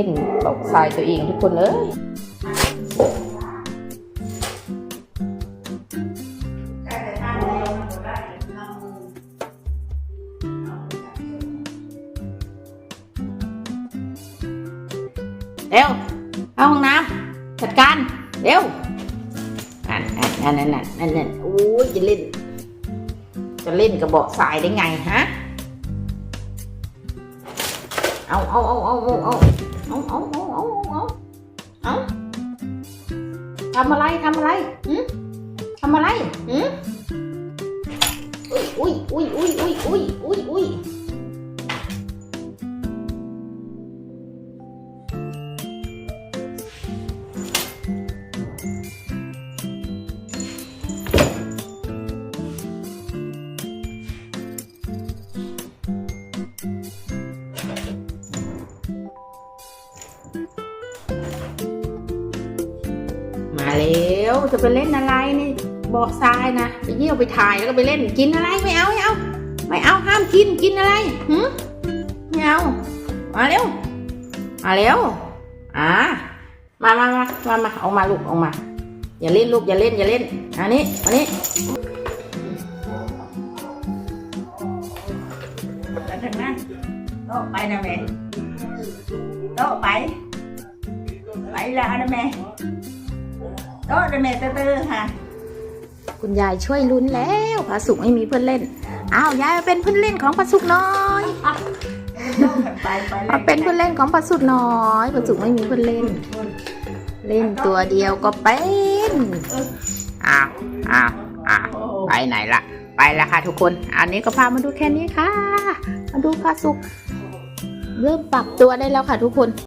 ล่นตกทรายตัวเองทุกคนเลยเร็วเข้าห้องน้ำจัดการ เร็วนั่นนั่นนั่นนั่นนั่นนั่นโอ้ยจะเล่น จะเล่นกระบอกทรายได้ไงฮะ เอาเอาเอาเอาเอาเอาเอาเอาเอาเอาเอาเอาทำอะไรทำอะไรอืมทำอะไรอืมอุ้ยอุ้ยอุ้ยอุ้ยอุ้ยอุ้ยอุ้ย อุ้ยมาเร็วจะไปเล่นอะไรนี่บอกทรายนะไปเยี่ยวไปถ่ายแล้วก็ไปเล่นกินอะไรไม่เอาไม่เอาไม่เอาห้ามกินกินอะไรหืมไม่เอามาเร็วมาเร็วอ่ามามามามามาออกมาลูกออกมา อย่าเล่นลูกอย่าเล่นอย่าเล่นอันนี้อันนี้ไปทางนั้นโต๊ะไปนะแม่โตไปไปละนะแม่ โต๊ะนะแม่ตื้อๆค่ะ คุณยายช่วยลุ้นแล้วพระสุกไม่มีเพื่อนเล่น อ้าวยายมาเป็นเพื่อนเล่นของพระสุกน้อยไปไปมาเป็นเพื่อนเล่นของพระสุกน้อยพระสุกไม่มีเพื่อนเล่น เล่นตัวเดียวก็เป็นอ้าวอ้าวอ้าวไปไหนละไปละค่ะทุกคน อันนี้ก็พามาดูแค่นี้ค่ะ มาดูพระสุกเริ่มปรับตัวได้แล้วค่ะทุกคน